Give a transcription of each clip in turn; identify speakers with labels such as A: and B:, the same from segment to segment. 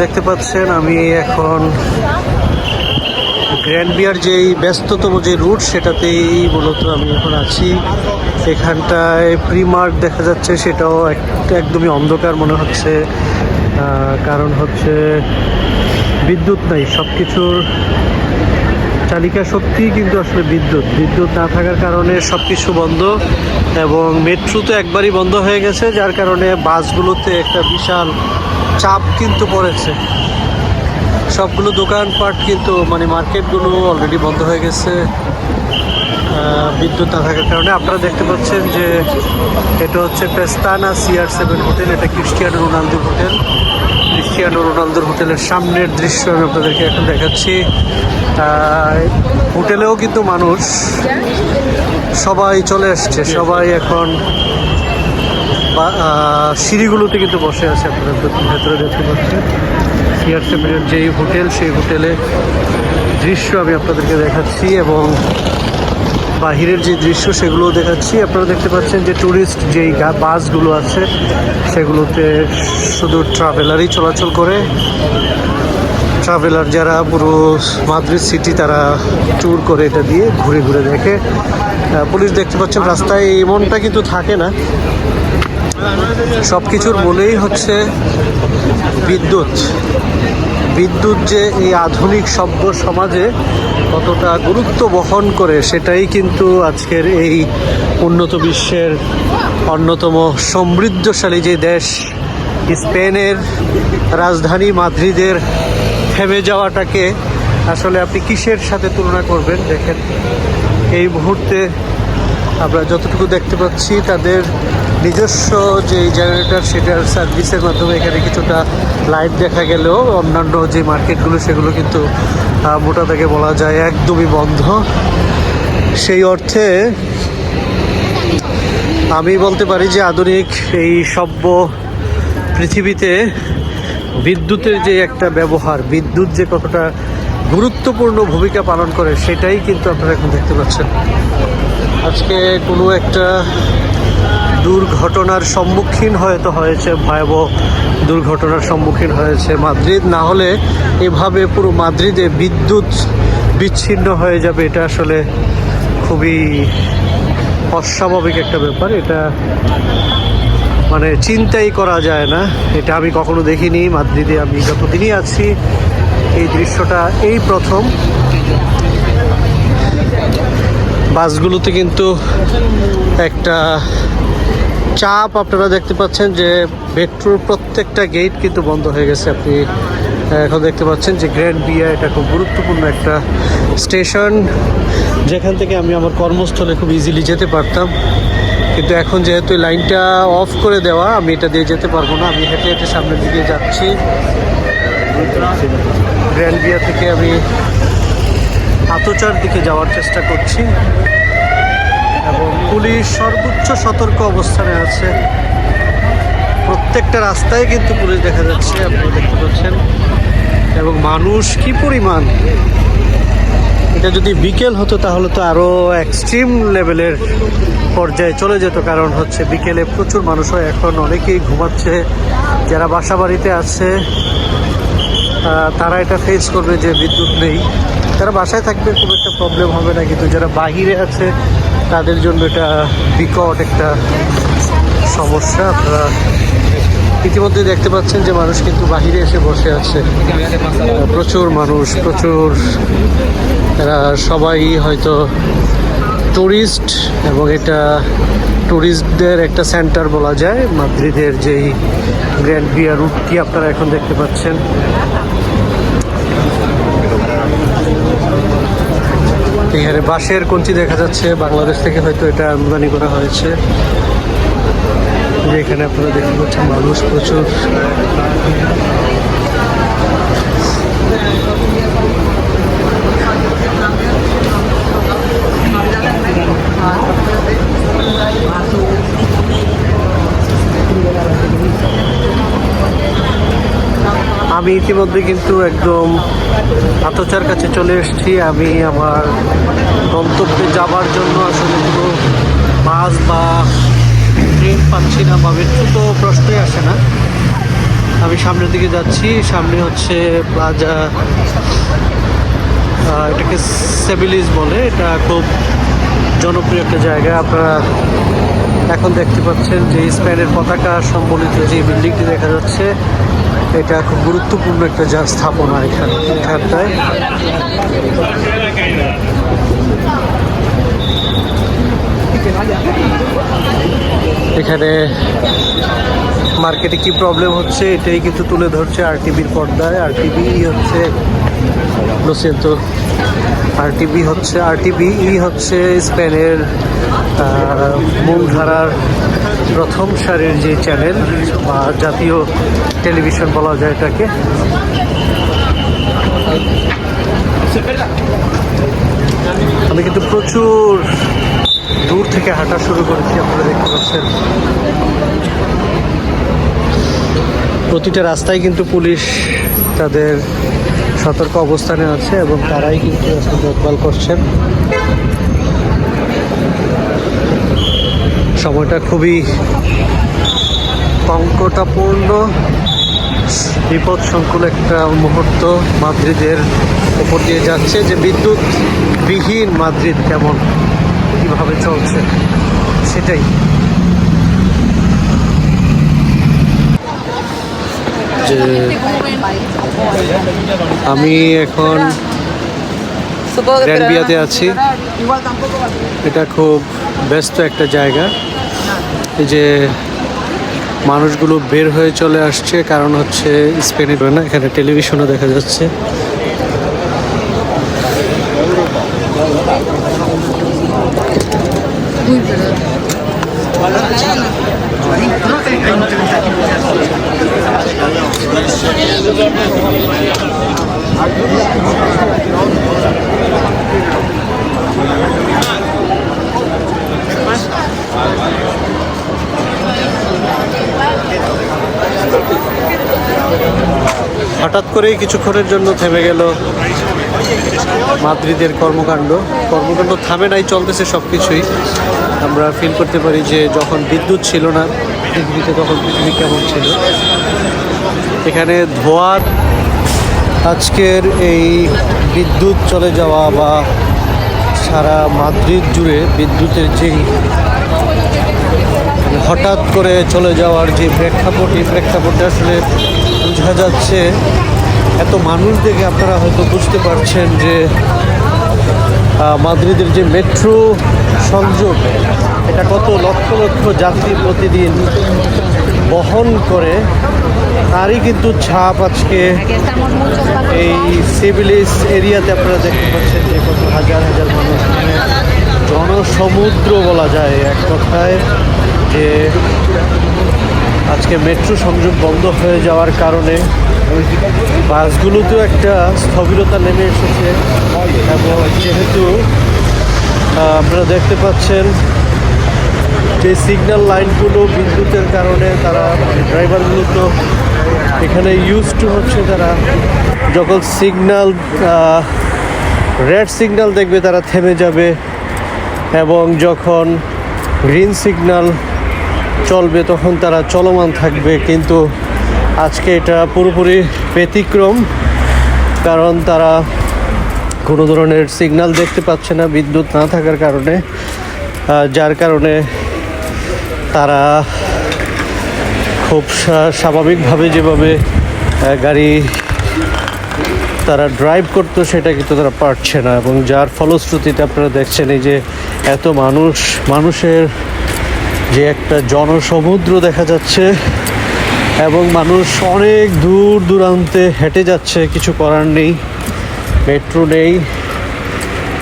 A: দেখতে পাচ্ছেন, আমি এখন গ্র্যান্ড বিয়ার যেই ব্যস্ততম যে রুট সেটাতেই মূলত আমি এখন আছি। এখানটায় প্রিমার্ট দেখা যাচ্ছে, সেটাও একদমই অন্ধকার মনে হচ্ছে। কারণ হচ্ছে বিদ্যুৎ নাই সব কিছুর চালিকা শক্তি কিন্তু আসলে বিদ্যুৎ। বিদ্যুৎ না থাকার কারণে সব কিছু বন্ধ এবং মেট্রো তো একবারই বন্ধ হয়ে গেছে, যার কারণে বাসগুলোতে একটা বিশাল চাপ কিন্তু পড়েছে। সবগুলো দোকানপাট কিন্তু মানে মার্কেটগুলো অলরেডি বন্ধ হয়ে গেছে। বিদ্যুৎ না থাকার কারণে আপনারা দেখতে পাচ্ছেন যে এটা হচ্ছে পেস্তানা সিআর সেভেন হোটেল, এটা ক্রিস্টিয়ানো রোনালদোর হোটেল। ক্রিস্টিয়ানো রোনালদোর হোটেলের সামনের দৃশ্য আমি আপনাদেরকে এখন দেখাচ্ছি। হোটেলেও কিন্তু মানুষ। সবাই চলে আসছে। সবাই এখন সিঁড়িগুলোতে কিন্তু বসে আছে আপনারা ভেতরে দেখতে পাচ্ছেন। সিআর সেভেনের যেই হোটেল, সেই হোটেলে দৃশ্য আমি আপনাদেরকে দেখাচ্ছি এবং বাহিরের যে দৃশ্য সেগুলো দেখাচ্ছি। আপনারা দেখতে পাচ্ছেন যে ট্যুরিস্ট যেই বাসগুলো আছে, সেগুলোতে শুধু ট্রাভেলারই চলাচল করে। ট্রাভেলার যারা পুরো মাদ্রিদ সিটি তারা ট্যুর করে এটা দিয়ে ঘুরে ঘুরে দেখে। পুলিশ দেখতে পাচ্ছেন রাস্তায় এমনটা কিন্তু থাকে না। সব কিছুর মূলেই হচ্ছে বিদ্যুৎ। বিদ্যুৎ যে এই আধুনিক সভ্য সমাজে কতটা গুরুত্ব বহন করে, সেটাই কিন্তু আজকের এই উন্নত বিশ্বের অন্যতম সমৃদ্ধশালী যে দেশ, স্পেনের রাজধানী মাদ্রিদের থেমে যাওয়াটাকে আসলে আপনি কিসের সাথে তুলনা করবেন? দেখেন, এই মুহূর্তে আমরা যতটুকু দেখতে পাচ্ছি, তাদের নিজস্ব যে জেনারেটর সেটার সার্ভিসের মাধ্যমে এখানে কিছুটা লাইট দেখা গেলেও অন্যান্য যে মার্কেটগুলো সেগুলো কিন্তু মোটা থেকে বলা যায় একদমই বন্ধ। সেই অর্থে আমি বলতে পারি যে আধুনিক এই সভ্য পৃথিবীতে বিদ্যুতের যে একটা ব্যবহার, বিদ্যুৎ যে কতটা গুরুত্বপূর্ণ ভূমিকা পালন করে সেটাই কিন্তু আপনারা এখন দেখতে পাচ্ছেন। আজকে কোনো একটা দুর্ঘটনার সম্মুখীন হয়তো হয়েছে, ভয়াবহ দুর্ঘটনার সম্মুখীন হয়েছে মাদ্রিদ। না হলে এভাবে পুরো মাদ্রিদে বিদ্যুৎ বিচ্ছিন্ন হয়ে যাবে, এটা আসলে খুবই অস্বাভাবিক একটা ব্যাপার। এটা মানে চিন্তাই করা যায় না। এটা আমি কখনো দেখিনি। মাদ্রিদে আমি যতদিনই আছি, এই দৃশ্যটা এই প্রথম। বাসগুলোতে কিন্তু একটা চাপ আপনারা দেখতে পাচ্ছেন যে, মেট্রোর প্রত্যেকটা গেট কিন্তু বন্ধ হয়ে গেছে। আপনি এখন দেখতে পাচ্ছেন যে গ্র্যান্ড বিয়া এটা খুব গুরুত্বপূর্ণ একটা স্টেশন যেখান থেকে আমি আমার কর্মস্থলে খুব ইজিলি যেতে পারতাম। কিন্তু এখন যেহেতু লাইনটা অফ করে দেওয়া, আমি এটা দিয়ে যেতে পারব না। আমি হেঁটে হেঁটে সামনের দিকে যাচ্ছি। গ্র্যান্ড বিয়া থেকে আমি আতচার দিকে যাওয়ার চেষ্টা করছি। এবং পুলিশ সর্বোচ্চ সতর্ক অবস্থানে আছে। প্রত্যেকটা রাস্তায় কিন্তু পুলিশ দেখা যাচ্ছে, আপনারা দেখতে পাচ্ছেন। এবং মানুষ কি পরিমাণ? এটা যদি বিকেল হতো তাহলে তো আরও এক্সট্রিম লেভেলের পর্যায়ে চলে যেত, কারণ হচ্ছে বিকেলে প্রচুর মানুষ হয়। এখন অনেকেই ঘুমাচ্ছে, যারা বাসা বাড়িতে আছে তারা এটা ফেস করবে যে বিদ্যুৎ নেই। তারা বাসায় থাকবে খুব একটা প্রবলেম হবে না, কিন্তু যারা বাহিরে আছে, তাদের জন্য এটা বিকট একটা সমস্যা। আপনারা ইতিমধ্যে দেখতে পাচ্ছেন যে মানুষ কিন্তু বাহিরে এসে বসে আছে। প্রচুর মানুষ, প্রচুর, এরা সবাই হয়তো টুরিস্ট এবং এটা ট্যুরিস্টদের একটা সেন্টার বলা যায়। মাদ্রিদের যেই গ্র্যান্ড বিয়া রুটটি আপনারা এখন দেখতে পাচ্ছেন? এখানে বাঁশের কঞ্চি দেখা যাচ্ছে। বাংলাদেশ থেকে হয়তো এটা আমদানি করা হয়েছে। এখানে আপনারা দেখতে পাচ্ছেন মানুষ প্রচুর। আমি ইতিমধ্যে কিন্তু একদম আতচার কাছে চলে এসেছি। আমি আমার গন্তব্যে যাবার জন্য আসলে কোনো বাস বা ট্রেন পাচ্ছি না বা মেট্রো তো প্রশ্নই আসে না। আমি সামনের দিকে যাচ্ছি, সামনে হচ্ছে প্লাজা এটাকে সেবিলিস বলে, এটা খুব জনপ্রিয় একটা জায়গা। আপনারা এখন দেখতে পাচ্ছেন যে স্পেনের পতাকা সম্বলিত যে বিল্ডিংটি দেখা যাচ্ছে, এটা খুব গুরুত্বপূর্ণ একটা যা স্থাপনা এখানে এখানটায় এখানে মার্কেটে কি প্রবলেম হচ্ছে, এটাই কিন্তু তুলে ধরছে আর টিভির পর্দায়। আর টিভি হচ্ছে লোসিয়েন্তো আর টিভি হচ্ছে আর টিভি হচ্ছে স্পেনের মূলধারার প্রথম সারির যে চ্যানেল বা জাতীয় টেলিভিশন বলা যায় এটাকে। আমি কিন্তু প্রচুর দূর থেকে হাঁটা শুরু করেছি, আপনারা দেখতে পাচ্ছেন। প্রতিটা রাস্তায় কিন্তু পুলিশ তাদের সতর্ক অবস্থানে আছে এবং তারাই কিন্তু দেখভাল করছেন। সময়টা খুবই সংকটাপূর্ণ বিপদ সংকুল একটা মুহূর্ত মাদ্রিদের ওপর দিয়ে যাচ্ছে। যে বিদ্যুৎ বিহীন মাদ্রিদ কেমন, কীভাবে চলছে, সেটাই। যে আমি এখন
B: a ser.
A: এটা খুব ব্যস্ত একটা জায়গা এই যে মানুষগুলো বের হয়ে চলে আসছে, কারণ হচ্ছে স্পেনের না, এখানে টেলিভিশনও দেখা যাচ্ছে হঠাৎ করেই কিছুক্ষণের জন্য থেমে গেল মাদ্রিদের কর্মকাণ্ড। কর্মকাণ্ড থামে নাই, চলতেছে সব কিছুই আমরা ফিল করতে পারি যে যখন বিদ্যুৎ ছিল না, পৃথিবীতে তখন পৃথিবী কেমন ছিল। এখানে ধোয়ার আজকের এই বিদ্যুৎ চলে যাওয়া বা সারা মাদ্রিদ জুড়ে বিদ্যুতের যেই হঠাৎ করে চলে যাওয়ার যে প্রেক্ষাপট, এই প্রেক্ষাপটে আসলে বোঝা যাচ্ছে। এত মানুষ দেখে আপনারা হয়তো বুঝতে পারছেন যে মাদ্রিদের যে মেট্রো সংযোগ, এটা কত লক্ষ লক্ষ যাত্রী প্রতিদিন বহন করে। তারই কিন্তু ছাপ আজকে এই সিভিলিস এরিয়াতে আপনারা দেখতে পাচ্ছেন যে কত হাজার হাজার মানুষ জনসমুদ্র বলা যায় এক কথায়, যে আজকে মেট্রো সংযোগ বন্ধ হয়ে যাওয়ার কারণে বাসগুলোতেও একটা স্থবিরতা নেমে এসেছে। এবং যেহেতু আপনারা দেখতে পাচ্ছেন যে সিগন্যাল লাইনগুলো বিদ্যুতের কারণে তারা ড্রাইভারগুলো তো এখানে ইউজ টু হচ্ছে তারা যখন সিগনাল রেড সিগনাল দেখবে তারা থেমে যাবে এবং যখন গ্রিন সিগনাল চলবে তখন তারা চলমান থাকবে। কিন্তু আজকে এটা পুরোপুরি ব্যতিক্রম, কারণ তারা কোনো ধরনের সিগনাল দেখতে পাচ্ছে না, বিদ্যুৎ না থাকার কারণে। যার কারণে তারা খুব স্বা- স্বাভাবিকভাবে যেভাবে গাড়ি তারা ড্রাইভ করতো সেটা কিন্তু তারা পারছে না এবং যার ফলশ্রুতিতে আপনারা দেখছেন এই যে এত মানুষ, মানুষের যে একটা জনসমুদ্র দেখা যাচ্ছে এবং মানুষ অনেক দূর দূরান্তে হেঁটে যাচ্ছে, কিছু করার নেই, মেট্রো নেই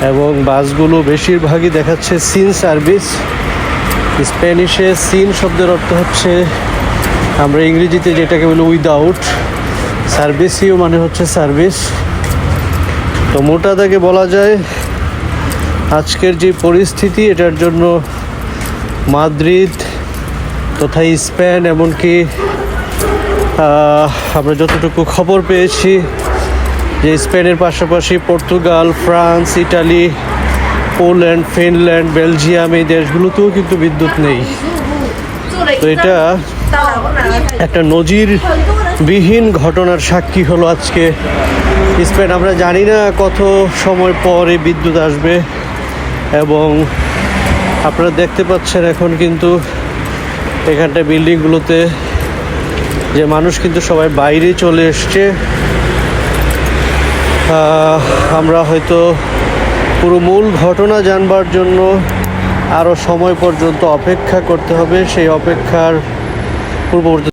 A: এবং বাসগুলো বেশিরভাগই দেখাচ্ছে সিন সার্ভিস। স্প্যানিশে সিন শব্দের অর্থ হচ্ছে আমরা ইংরেজিতে যেটাকে বলি উইদাউট সার্ভিসিও মানে হচ্ছে সার্ভিস তো মোটা দাগে বলা যায়, আজকের যে পরিস্থিতি, এটার জন্য মাদ্রিদ তথা স্পেন এমনকি আমরা যতটুকু খবর পেয়েছি যে স্পেনের পাশাপাশি Portugal, France, Italy, Poland, Finland, Belgium এই দেশগুলোতেও কিন্তু বিদ্যুৎ নেই। তো এটা একটা নজির বিহীন ঘটনার সাক্ষী হলো আজকে। স্পেন আমরা জানি না কত সময় পরে বিদ্যুৎ আসবে এবং আপনারা দেখতে পাচ্ছেন এখন কিন্তু এখানটা বিল্ডিংগুলোতে যে মানুষ কিন্তু সবাই বাইরে চলে এসছে। আমরা হয়তো পুরো মূল ঘটনা জানবার জন্য আরও সময় পর্যন্ত অপেক্ষা করতে হবে। সেই অপেক্ষার পূর্ববর্তী